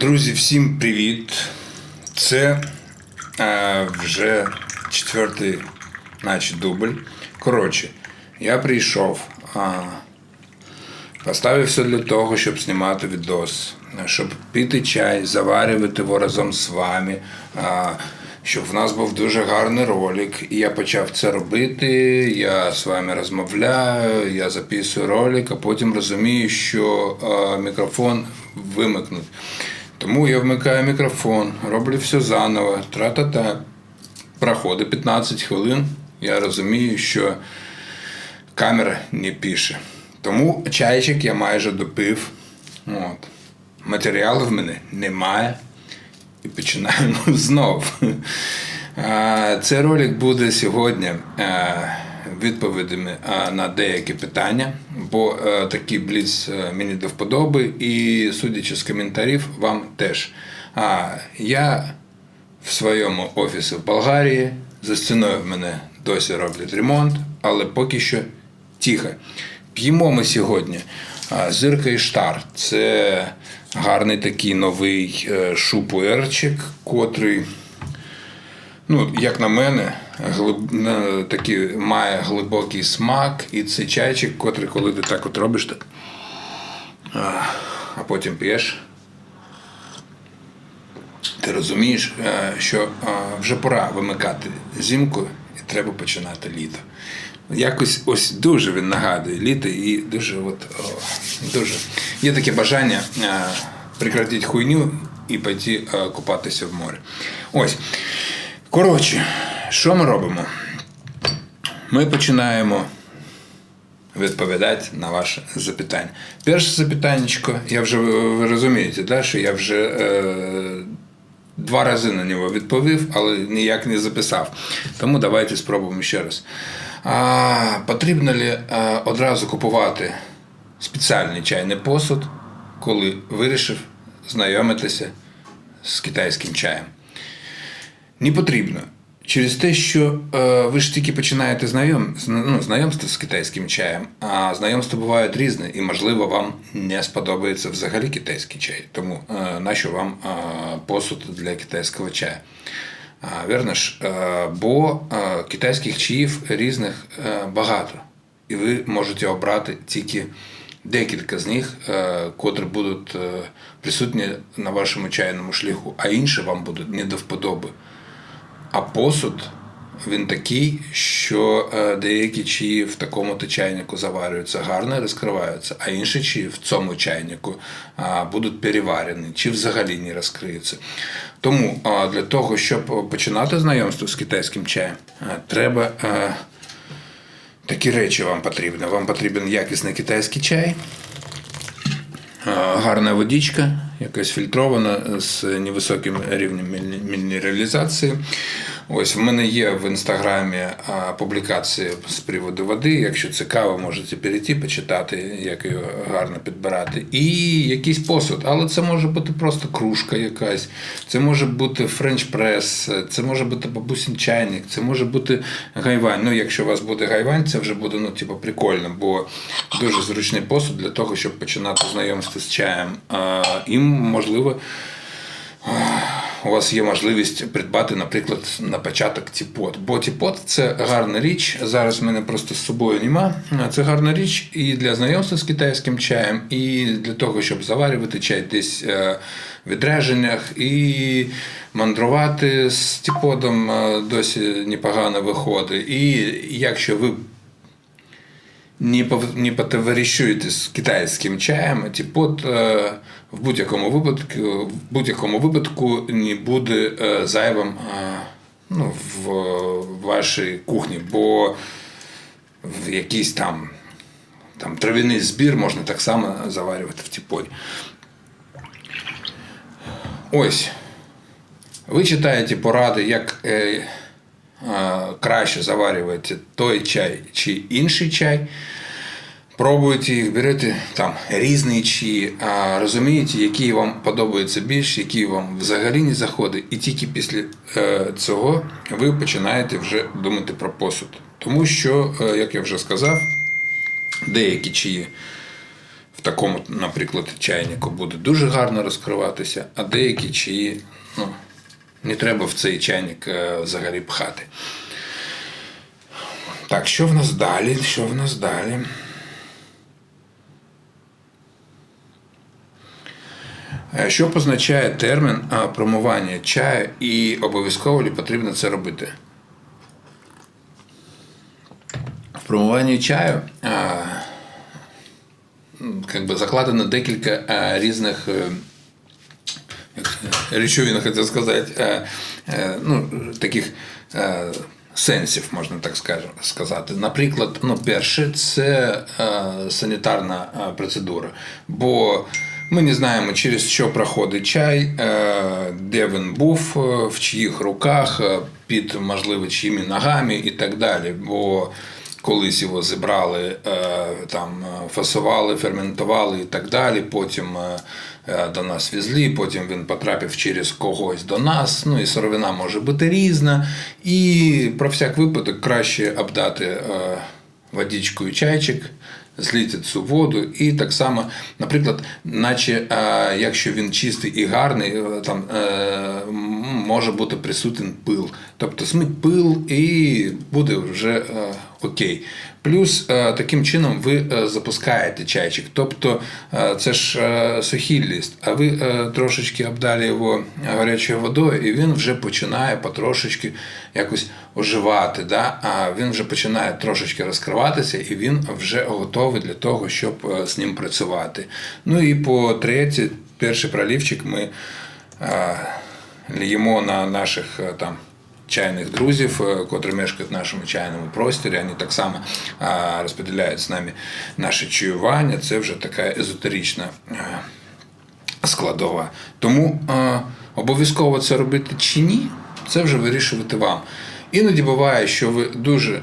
Друзі, всім привіт! Це е, вже четвертий, наче, дубль. Коротше, я прийшов, е, поставив все для того, щоб знімати відос, щоб пити чай, заварювати його разом з вами. А, щоб в нас був дуже гарний ролик, і я почав це робити. Я з вами розмовляю, я записую ролик, а потім розумію, що е, мікрофон вимикнуть. Тому я вмикаю мікрофон, роблю все заново, тра-та-та. Проходить 15 хвилин. Я розумію, що камера не пише. Тому чайчик я майже допив. От. Матеріалу в мене немає. І починаємо знову. А, Цей ролик буде сьогодні е, відповідями е, на деякі питання, бо е, такий бліц мені до вподоби, і судячи з коментарів, вам теж. Я в своєму офісі в Болгарії, за стіною в мене досі роблять ремонт, але поки що тихо. П'ємо ми сьогодні зирка і штар. Це гарний такий новий е, шупуерчик, котрий, ну, як на мене, глиб... такий має глибокий смак. І це чайчик, котрий, коли ти так от робиш, так, а, потім п'єш. Ти розумієш, е, що е, вже пора вимикати зимку і треба починати літо. Якось ось дуже він нагадує літо і дуже от, дуже є таке бажання е, прекратити хуйню і пойти е, купатися в море. Ось. Коротше, що ми робимо? Ми починаємо відповідати на ваше запитання. Перше запитаннячко, я вже ви розумієте, да, що я вже е, два рази на нього відповів, але ніяк не записав. Тому давайте спробуємо ще раз. А, потрібно ли а, одразу купувати спеціальний чайний посуд, коли вирішив знайомитися з китайським чаєм? Не потрібно. Через те, що е, ви ж тільки починаєте знайом, ну, знайомство з китайським чаєм, а знайомства бувають різне, і, можливо, вам не сподобається взагалі китайський чай. Тому е, нащо вам е, посуд для китайського чаю? Вірно ж, Е, бо е, китайських чаїв різних е, багато, і ви можете обрати тільки декілька з них, е, котрі будуть е, присутні на вашому чайному шляху, а інші вам будуть не до вподоби. А посуд він такий, що е, деякі чаї в такому то чайнику заварюються гарно і розкриваються, а інші чаї в цьому чайнику будуть переварені чи взагалі не розкриються. Тому для того, щоб починати знайомство з китайським чаєм, треба. Е, Такі речі вам потрібні. Вам потрібен якісний китайський чай, е, гарна водичка, якась фільтрована з невисоким рівнем мінералізації. Ось в мене є в інстаграмі публікації з приводу води. Якщо цікаво, можете перейти, почитати, як його гарно підбирати. І якийсь посуд, але це може бути просто кружка якась, це може бути френч-прес, це може бути бабусін чайник, це може бути гайвань. Ну, якщо у вас буде гайвань, це вже буде ну, типу, прикольно, бо дуже зручний посуд для того, щоб починати знайомство з чаєм. А, і, можливо, у вас є можливість придбати, наприклад, на початок тіпот. Бо тіпот це гарна річ. Зараз в мене просто з собою нема. Це гарна річ і для знайомства з китайським чаєм, і для того, щоб заварювати чай десь е, в відрядженнях, і мандрувати з тіподом е, досі непогано виходить. І якщо ви не, потоваришуєте з китайським чаєм, тіпот е, в будь-якому випадку, в будь-якому випадку не буде е, зайвим е, ну, в, вашій кухні, бо в якийсь там, там трав'яний збір можна так само заварювати в тіпоті. Ось. Ви читаєте поради, як е, е, краще заварювати той чай чи інший чай. Пробуйте їх, берете там різні чаї, а розумієте, які вам подобаються більше, які вам взагалі не заходять. І тільки після е, цього ви починаєте вже думати про посуд. Тому що, е, як я вже сказав, деякі чаї в такому, наприклад, чайнику буде дуже гарно розкриватися, а деякі чаї ну, не треба в цей чайник е, взагалі пхати. Так, що в нас далі? Що в нас далі? Що позначає термін е, промивання чаю і обов'язково ли потрібно це робити? В промиванні чаю е, би, закладено декілька е, різних е, як речовин, хотів сказати, е, е, ну, таких е, сенсів, можна так сказати. Наприклад, ну, перше, це е, санітарна е, процедура. Бо ми не знаємо, через що проходить чай, е, де він був, е, в чиїх руках, е, під, можливо, чиїми ногами і так далі. Бо колись його зібрали, там фасували, ферментували і так далі. Потім до нас везли, потім він потрапив через когось до нас. Ну і сировина може бути різна. І про всяк випадок краще обдати водичкою чайчик. Злити цю воду, і так само, наприклад, наче е, якщо він чистий і гарний, е, там е, може бути присутній пил. Тобто смить пил і буде вже окей. Плюс е, таким чином ви е, запускаєте чайчик. Тобто е, це ж сухий ліст, а ви трошечки обдали його гарячою водою, і він вже починає потрошечки якось оживати. Да? А він вже починає трошечки розкриватися, і він вже готовий для того, щоб з ним працювати. Ну і по третє, перший пролівчик ми ліємо на наших там. Чайних друзів, е, котрі мешкають в нашому чайному просторі, вони так само розподіляють з нами наше чуювання. Це вже така езотерична е, складова. Тому е, обов'язково це робити чи ні, це вже вирішувати вам. Іноді буває, що ви дуже е,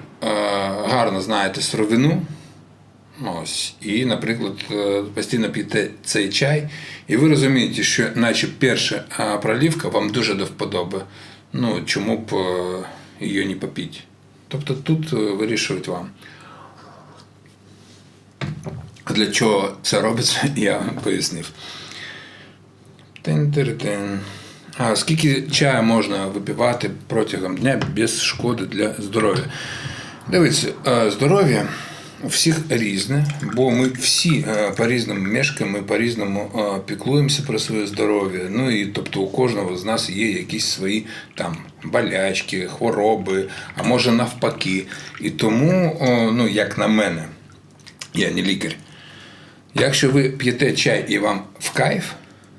гарно знаєте сировину. Ось, і, наприклад, е, постійно п'єте цей чай, і ви розумієте, що наче перша е, пролівка вам дуже до вподоби. Ну, чому б е, її не попити? Тобто тут е, вирішують вам. Для чого це робиться, я пояснив. Тин-тир-тин. А скільки чаю можна випивати протягом дня без шкоди для здоров'я? Дивіться, е, здоров'я всіх різне, бо ми всі е, по-різному мешкаємо, по-різному е, піклуємося про своє здоров'я. Ну і тобто у кожного з нас є якісь свої там болячки, хвороби, а може навпаки. І тому, ну як на мене, я не лікар. Якщо ви п'єте чай і вам в кайф,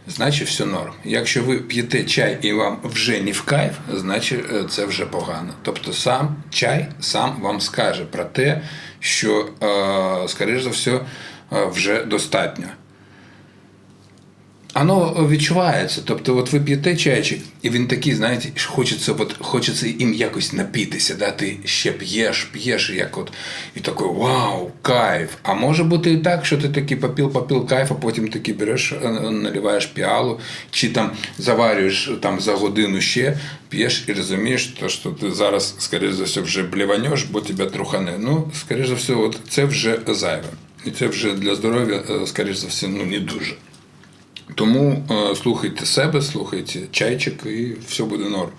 значить все норм. Якщо ви п'єте чай і вам вже не в кайф, значить е, це вже погано. Тобто сам чай сам вам скаже про те, що, е, скоріш за все, е, вже достатньо. Воно відчувається. Тобто, от ви п'єте чайчик, і він такий, знаєте, хочеться, от, хочеться їм якось напітися. Да? Ти ще п'єш, п'єш, як от, і такий вау, кайф. А може бути і так, що ти такий попіл, попіл кайф, а потім таки береш, е, наливаєш піалу, чи там заварюєш там, за годину ще, п'єш і розумієш, то, що ти зараз, скоріше за все, вже бліванеш, бо тебе трухане. Ну, скоріше за все, от це вже зайве. І це вже для здоров'я, е, скоріше за все, ну не дуже. Тому е, слухайте себе, слухайте чайчик, і все буде норм.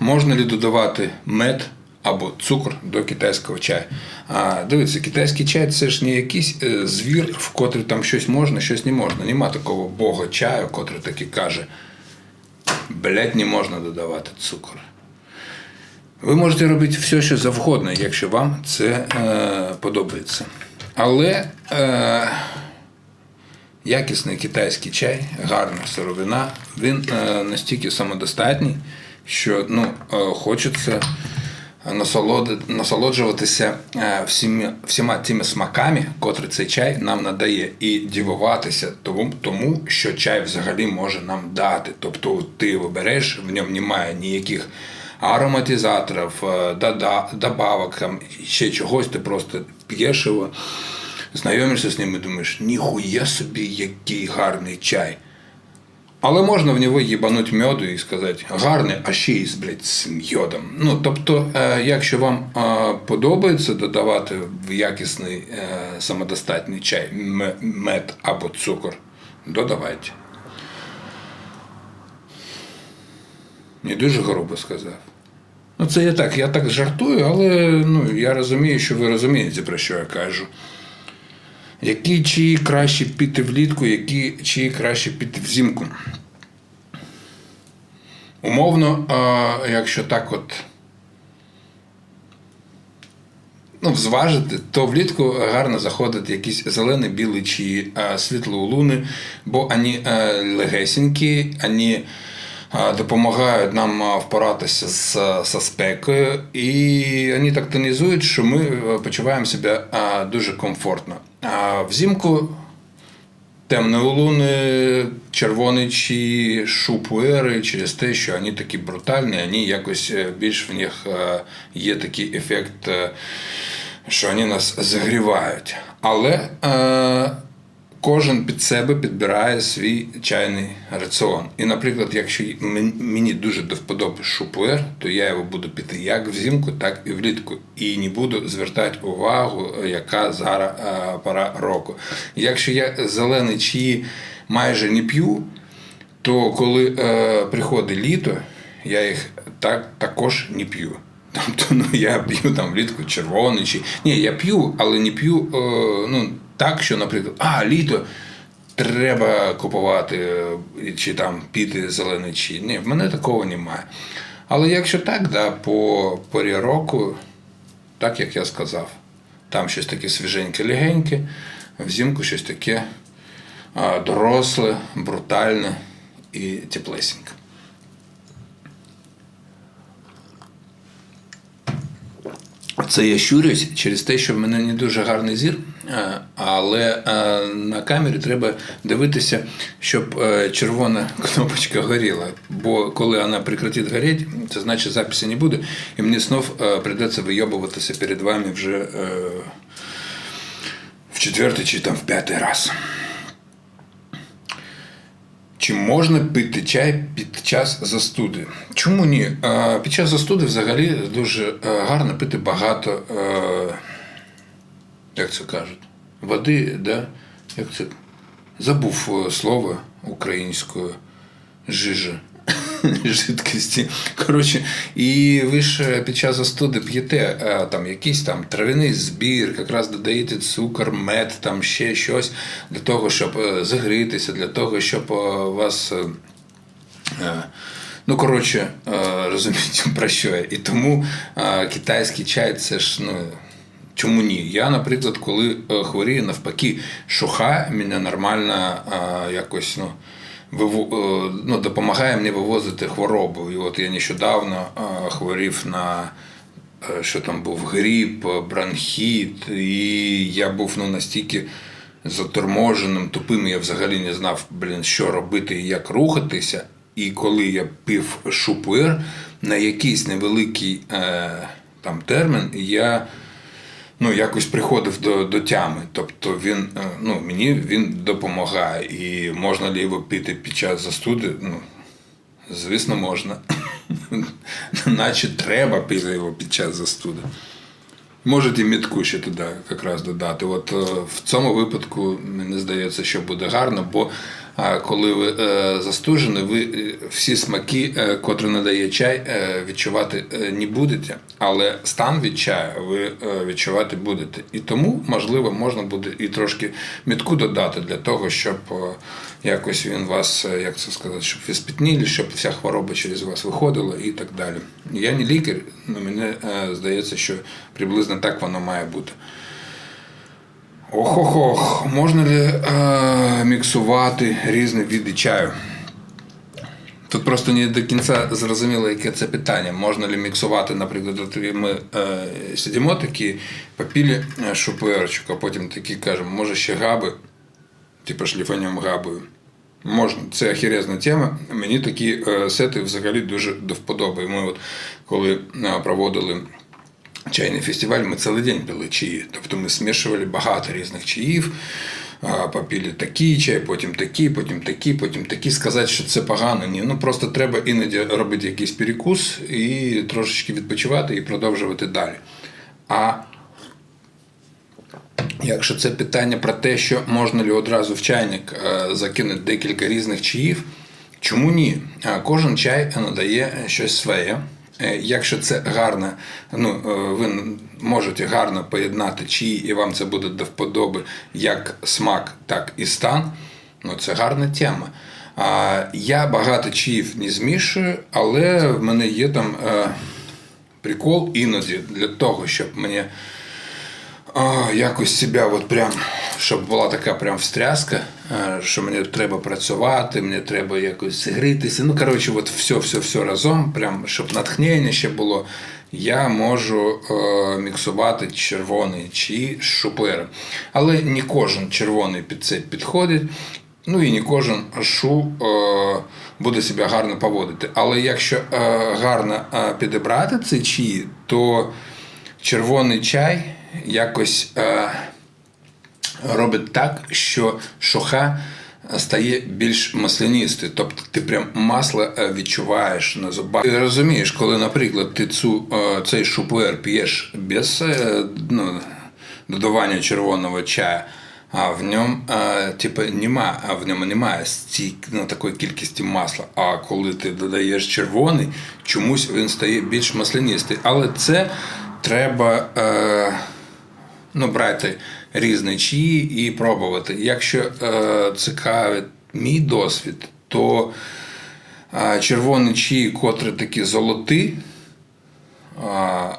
Можна ли додавати мед або цукор до китайського чаю? А, дивіться, китайський чай це ж не якийсь е, звір, в котрий там щось можна, щось не можна. Нема такого бога чаю, котрий таки каже: блять, не можна додавати цукор. Ви можете робити все, що завгодно, якщо вам це е, подобається. Але е, якісний китайський чай, гарна сировина, він е, настільки самодостатній, що ну, е, хочеться насолоджуватися е, всіма, всіма тими смаками, котрі цей чай нам надає, і дивуватися тому, тому, що чай взагалі може нам дати. Тобто ти його береш, в ньому немає ніяких ароматизаторів, е, добавок, ще чогось, ти просто п'єш його, знайомишся з ним і думаєш, ніхуя собі, який гарний чай. Але можна в нього їбануть мьоду і сказати, гарний, а ще й, блядь, з мьодом. Ну, тобто, е, якщо вам е, подобається додавати в якісний е, самодостатній чай мед або цукор, додавайте. Не дуже грубо сказав. Ну, це я так, я так жартую, але ну, я розумію, що ви розумієте, про що я кажу. Які чаї краще піти влітку, які чаї краще піти взимку. Умовно, а, якщо так от ну, зважити, то влітку гарно заходить якісь зелений, білий чи світло-луни, бо вони а, легесенькі, вони а, допомагають нам впоратися з, з спекою, і вони так тонізують, що ми е, почуваємо себе дуже комфортно. А взимку темні луни, червоні чи шупуери через те, що вони такі брутальні, вони якось е, більш в них е, є такий ефект, е, що вони нас загрівають. Але е, кожен під себе підбирає свій чайний раціон. І, наприклад, якщо мені дуже до вподоби шупуер, то я його буду пити як взимку, так і влітку. І не буду звертати увагу, яка зараз е, пора року. Якщо я зелений чаї майже не п'ю, то коли е, приходить літо, я їх так, також не п'ю. Тобто ну, я п'ю там влітку червоний чи. Ні, я п'ю, але не п'ю е, ну, так, що, наприклад, а, літо треба купувати е, чи там піти зелений чи. Ні, в мене такого немає. Але якщо так, да, по порі року, так як я сказав, там щось таке свіженьке, легеньке, взимку щось таке доросле, брутальне і теплесеньке. Це я щурюсь через те, що в мене не дуже гарний зір, е, але е, на камері треба дивитися, щоб е, червона кнопочка горіла. Бо коли вона прекратить горіти, це значить запису не буде, і мені знов прийдеться вийобуватися перед вами вже в четвертий чи там в п'ятий раз. Чи можна пити чай під час застуди? Чому ні? Під час застуди взагалі дуже е, гарно пити багато, е, як це кажуть, води, да? як це? Забув е, слово українською жижа. Жидкості. Коротше, і ви ж під час застуди п'єте е, там якийсь там травяний збір, якраз додаєте цукор, мед, там ще щось для того, щоб е, загрітися, для того, щоб е, вас. е, е, Ну, коротше, е, розумієте, про що я. І тому е, китайський чай це ж ну. Чому ні? Я, наприклад, коли е, хворію, навпаки, шуха мене нормально е, якось ну, е, ну, допомагає мені вивозити хворобу. І от я нещодавно е, хворів на е, що там був гріп, е, бронхіт, і я був ну, настільки заторможеним, тупим, я взагалі не знав, блін, що робити і як рухатися. І коли я пив шупуер на якийсь невеликий е, там термін, я ну, якось приходив до, до тями. Тобто він, е, ну, мені він допомагає. І можна ли його пити під час застуди? Ну, звісно, можна. Наче треба пити його під час застуди. Можете мітку ще туди якраз додати. От е, в цьому випадку мені здається, що буде гарно, бо е, коли ви е, застужені, ви е, всі смаки, е, котрі надає чай, відчувати не будете, але стан від чаю ви відчувати будете. І тому, можливо, можна буде і трошки мітку додати для того, щоб якось він вас, як це сказати, щоб ви спітніли, щоб вся хвороба через вас виходила і так далі. Я не лікар, але мені здається, що приблизно так воно має бути. Ох-ох-ох, можна ли е, міксувати різні види чаю? Тут просто не до кінця зрозуміло, яке це питання. Можна ли міксувати, наприклад, ми е, сидимо такі, попілі е, шуперчик, а потім такі кажемо, може ще габи, типу шліфанем габою. Можна, це ахірезна тема. Мені такі е, сети взагалі дуже до вподоби. Ми от коли е, проводили чайний фестиваль, ми цілий день пили чаї. Тобто ми змішували багато різних чаїв. попили такий чай, потім такий, потім такий, потім такий. Сказати, що це погано, ні. Ну просто треба іноді робити якийсь перекус і трошечки відпочивати і продовжувати далі. А Якщо це питання про те, що можна ли одразу в чайник е, закинути декілька різних чаїв, чому ні? Е, Кожен чай надає щось своє. Е, Якщо це гарно, ну е, ви можете гарно поєднати чаї, і вам це буде до вподоби як смак, так і стан. Ну це гарна тема. А я багато чаїв не змішую, але в мене є там е, прикол іноді для того, щоб мені а, якось себе, от прям, щоб була така прям встряска, е, що мені треба працювати, мені треба якось грітися. Ну, коротше, от все, все, все разом, прям, щоб натхнення ще було. Я можу е, міксувати червоний чай з шуплером. Але не кожен червоний під це підходить. Ну і не кожен шу е, буде себе гарно поводити. Але якщо е, гарно е, підібрати цей чай, то червоний чай якось е, робить так, що шоха стає більш маслянистою. Тобто ти прям масло е, відчуваєш на зубах. Ти розумієш, коли, наприклад, ти цю, е, цей шуплер п'єш без е, ну, додавання червоного чаю. А в ньому типу, нема, а в ньому немає стільки ну, такої кількості масла. А коли ти додаєш червоний, чомусь він стає більш маслянистий. Але це треба е, ну, брати різні чаї і пробувати. Якщо е, цікавить мій досвід, то е, червоні чаї, котрі такі золоті, е,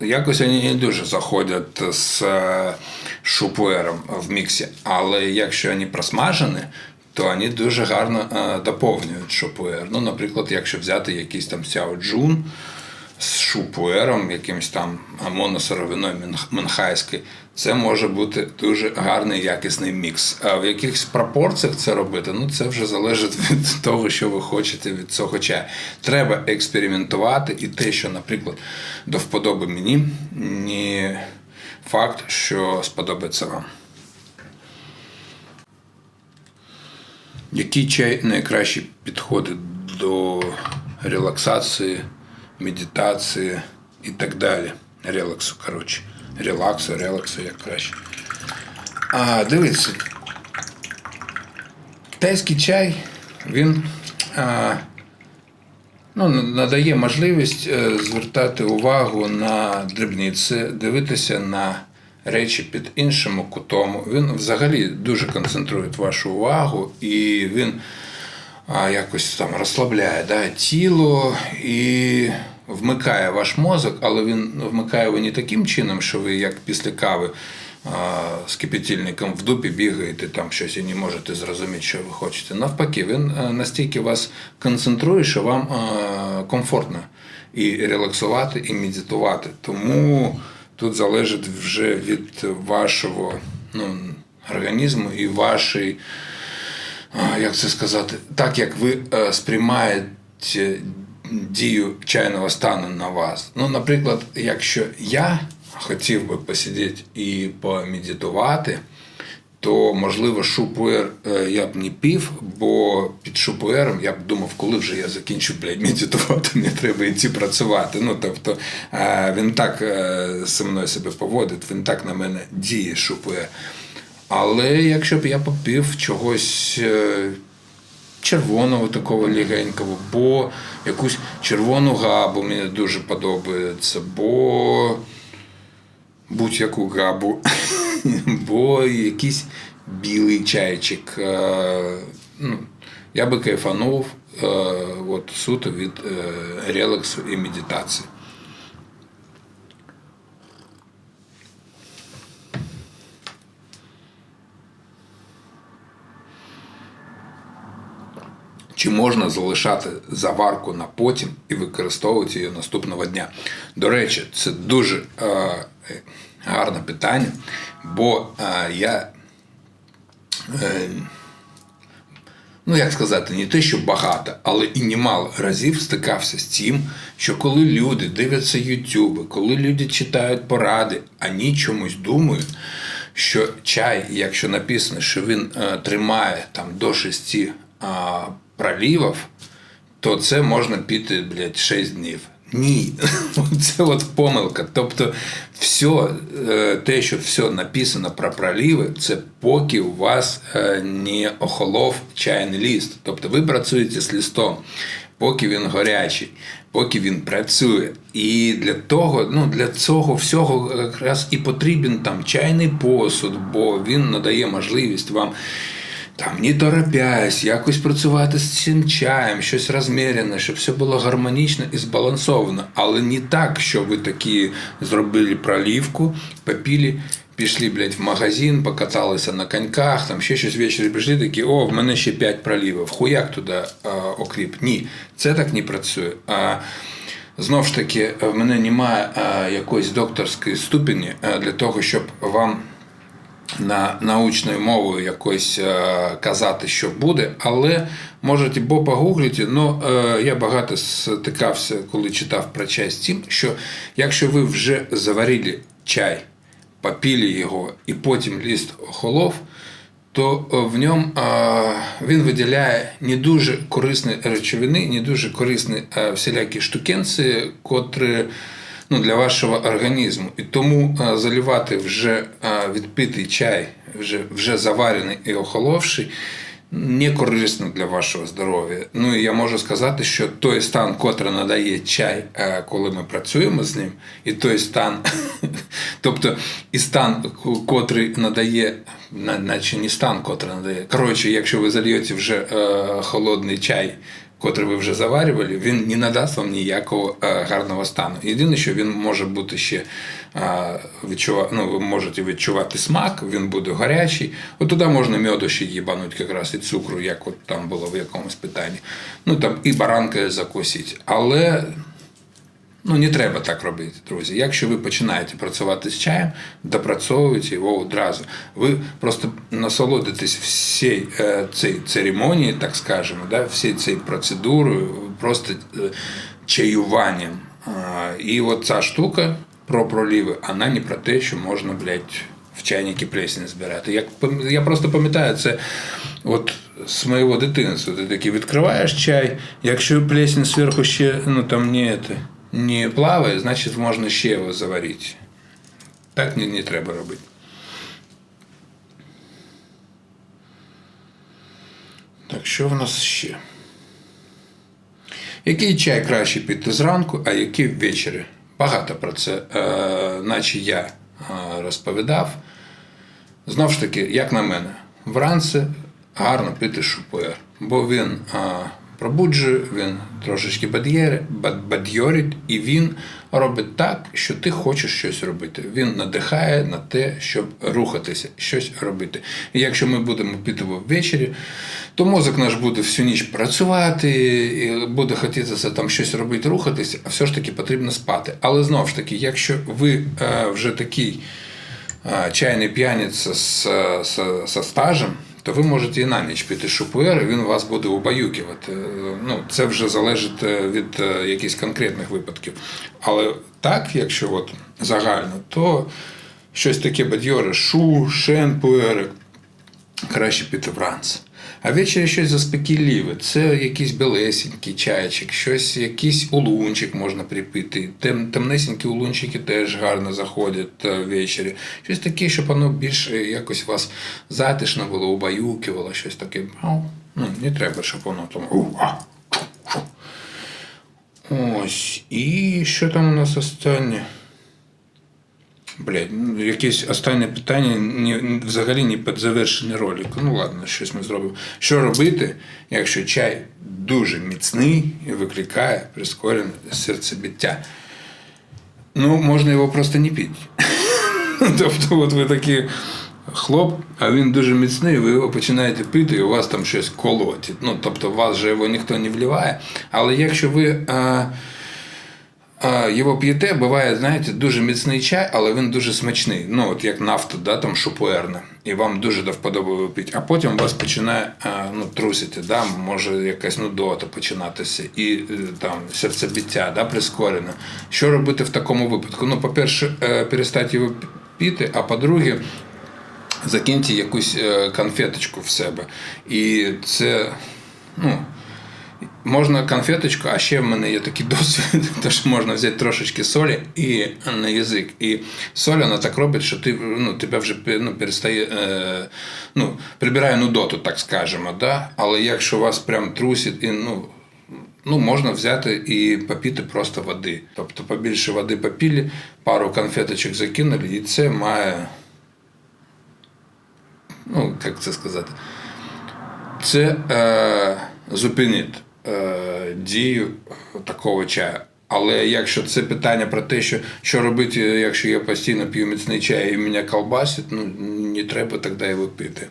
якось вони не дуже заходять з е, шупуером в міксі. Але якщо вони просмажені, то вони дуже гарно е, доповнюють шупуер. Ну, наприклад, якщо взяти якийсь там сяо джун з шупуером, якимось там моносировиною мінх- це може бути дуже гарний якісний мікс. А в якихось пропорціях це робити, ну це вже залежить від того, що ви хочете від цього чаю. Треба експериментувати, і те, що, наприклад, до вподоби мені, не факт, що сподобається вам. Який чай найкраще підходить до релаксації, медитації і так далі. Релаксу, коротше. Релаксу, релаксу, як краще. А, дивіться. Китайський чай, він а, ну, надає можливість е, звертати увагу на дрібниці, дивитися на речі під іншим кутом. Він взагалі дуже концентрує вашу увагу і він а, якось там розслабляє да, тіло і вмикає ваш мозок, але він вмикає його не таким чином, що ви як після кави з кипятильником в дупі бігаєте, там щось і не можете зрозуміти, що ви хочете. Навпаки, він е, настільки вас концентрує, що вам е, комфортно і релаксувати, і медитувати. Тому тут залежить вже від вашого ну, організму і вашої як це сказати, так як ви е, сприймаєте дію чайного стану на вас. Ну, наприклад, якщо я хотів би посидіти і помедитувати, то можливо шупуер е, я б не пів, бо під шупуером я б думав, коли вже я закінчу блядь, медитувати, мені треба йти працювати. Ну тобто е, він так е, зі мною себе поводить, він так на мене діє шупуер. Але якщо б я попив чогось е, червоного такого легенького, бо якусь червону габу мені дуже подобається, бо будь-яку габу, бо якийсь білий чайчик. е, Ну, я би кайфанув е, от, суто від е, релаксу і медитації. Чи можна залишати заварку на потім і використовувати її наступного дня? До речі, це дуже е, гарне питання, бо е, я, е, ну як сказати, не те, що багато, але і немало разів стикався з тим, що коли люди дивляться YouTube, коли люди читають поради, вони чомусь думають, що чай, якщо написано, що він е, тримає там до 6 е, пролівів, то це можна піти, блядь, 6 днів. Ні, це от помилка. Тобто, все, те, що все написано про проліви, це поки у вас е, не охолов чайний ліст. Тобто ви працюєте з листом, поки він гарячий, поки він працює. І для того, ну для цього всього якраз і потрібен там чайний посуд, бо він надає можливість вам там, не торопясь, якось працювати з цим чаєм, щось розмірене, щоб все було гармонічно і збалансовано. Але не так, що ви такі зробили пролівку, попили, пішли, блядь, в магазин, покаталися на коньках, там ще щось ввечері прийшли, такі, о, в мене ще 5 пролівів. Хуяк туди окріп. Ні, це так не працює. А, Знов ж таки, в мене немає а, якоїсь докторської ступені а, для того, щоб вам на научною мовою якось е, казати, що буде, але можете погуглити, ну е, я багато стикався, коли читав про чай з тим, що якщо ви вже заварили чай, попили його і потім ліст охолов, то е, в ньому він виділяє не дуже корисні речовини, не дуже корисні всілякі штукенці, котрі ну, для вашого організму. І тому заливати вже відпитий чай, вже, вже заварений і охоловший, не корисно для вашого здоров'я. Ну і я можу сказати, що той стан, котрий надає чай, коли ми працюємо з ним, і той стан, тобто і стан, котрий надає, наче не стан, котрий надає. Коротше, якщо ви зальєте вже е, холодний чай котрий ви вже заварювали, він не надасть вам ніякого е, гарного стану. Єдине, що він може бути ще е, відчувати, ну, ви можете відчувати смак, він буде гарячий. От туди можна меду ще їбануть якраз і цукру, як от там було в якомусь питанні. Ну там і баранкою закусити. Але. Ну, не треба так робити, друзі. Якщо ви починаєте працювати з чаєм, допрацьовуйте його одразу. Ви просто насолодитесь всій е, цій церемонії, так скажемо, да, всій цією процедурою, просто е, чаюванням. І от ця штука про проліви, вона не про те, що можна, блядь, в чайники плесень збирати. Як, я просто пам'ятаю, це от з моєго дитинства. Ти такий відкриваєш чай, якщо плесень зверху ще ну, там не, це, не плаває, значить можна ще його заварити. Так не, не треба робити. Так, що в нас ще? Який чай краще піти зранку, а який ввечері? Багато про це, е, наче я е, розповідав. Знов ж таки, як на мене, вранці гарно пити шупуер, бо він а, пробуджує, він трошечки бадьорить, і він робить так, що ти хочеш щось робити. Він надихає на те, щоб рухатися, щось робити. І якщо ми будемо пити ввечері, то мозок наш буде всю ніч працювати, і буде хотітися там щось робити, рухатися, а все ж таки потрібно спати. Але знову ж таки, якщо ви е, вже такий а, чайний п'яниця з, з, з стажем, то ви можете і на ніч піти шупер, і він вас буде убаюкувати. Ну, це вже залежить е, від е, якихось конкретних випадків. Але так, якщо от загально, то щось таке бадьоре, шу, шен, пуери, краще піти вранці. А ввечері щось заспокійливе. Це якийсь білесенький чайчик, щось, якийсь улунчик можна припити. Тем, темнесенькі улунчики теж гарно заходять е, ввечері. Щось таке, щоб воно більш е, якось вас затишно було, убаюкувало, щось таке. Ну, не треба, щоб воно там. Ось. І що там у нас останнє? Блядь, ну, якесь останнє питання ні, взагалі не під завершення ролику. Ну ладно, щось ми зробимо. Що робити, якщо чай дуже міцний і викликає прискорене серцебиття? Ну, можна його просто не пити. Тобто, от ви такі хлоп, а він дуже міцний, ви його починаєте пити, і у вас там щось колотить. Ну, тобто, у вас же його ніхто не вливає. Але якщо ви. А, а, Його п'єте, буває, знаєте, дуже міцний чай, але він дуже смачний. Ну, от як нафта, да, там шупуерна. І вам дуже до вподоби випити. А потім вас починає ну, трусити, да, може якась нудота починатися, і е, там серцебиття да, прискорене. Що робити в такому випадку? Ну, по-перше, е, перестати його піти, а по-друге, закиньте якусь е, конфеточку в себе. І це, ну, можна конфеточку, а ще в мене є такий досвід, тож можна взяти трошечки солі і на язик. І соль вона так робить, що ти, ну, тебе вже ну, перестає, е, ну, прибирає нудоту, так скажемо. Да? Але якщо вас прям трусить, і, ну, Ну, можна взяти і попіти просто води. Тобто побільше води попілі, пару конфеточок закинули, і це має. Ну, як це сказати? Це е, зупинить е, дію такого чаю. Але якщо це питання про те, що, що робити, якщо я постійно п'ю міцний чай і мене колбасить, ну не треба тоді його пити.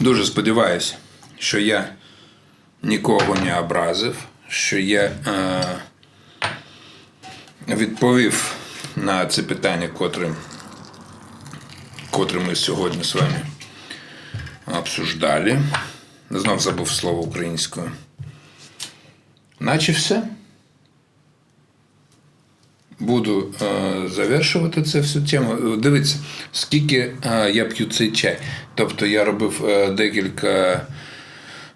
Дуже сподіваюся, що я нікого не образив, що я е, відповів на це питання, котре, котре ми сьогодні з вами обсуждали. Знов забув слово українською. Наче все. Буду е, завершувати це всю тему. Дивіться, скільки е, я п'ю цей чай. Тобто я робив е, декілька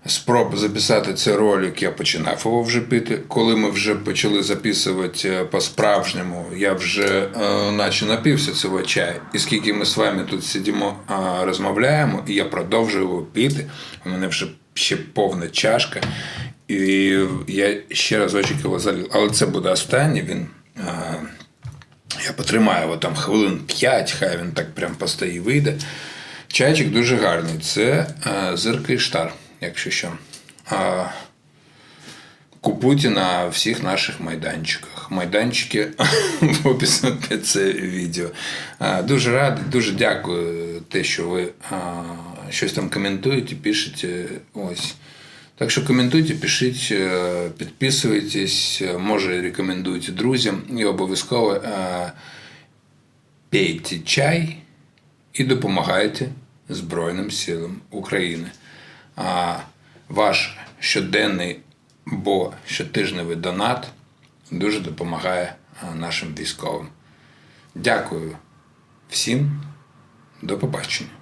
спроб записати цей ролик, я починав його вже пити. Коли ми вже почали записувати е, по-справжньому, я вже е, наче напився цього чаю. І скільки ми з вами тут сидимо, е, розмовляємо, і я продовжую його пити. У мене вже ще повна чашка. І я ще разочок його залив. Але це буде останній. Він е, я потримаю його там хвилин 5, хай він так прям постоїть і вийде. Чайчик дуже гарний. Це е, зирка штар, якщо що. Купуйте на всіх наших майданчиках. Майданчики в описі під це відео. Дуже радий, дуже дякую те, що ви щось там коментуєте, пишете. Ось. Так що коментуйте, пишіть, е, підписуйтесь, е, може рекомендуйте друзям і обов'язково е, пейте чай і допомагайте Збройним силам України. А ваш щоденний або щотижневий донат дуже допомагає нашим військовим. Дякую всім, до побачення.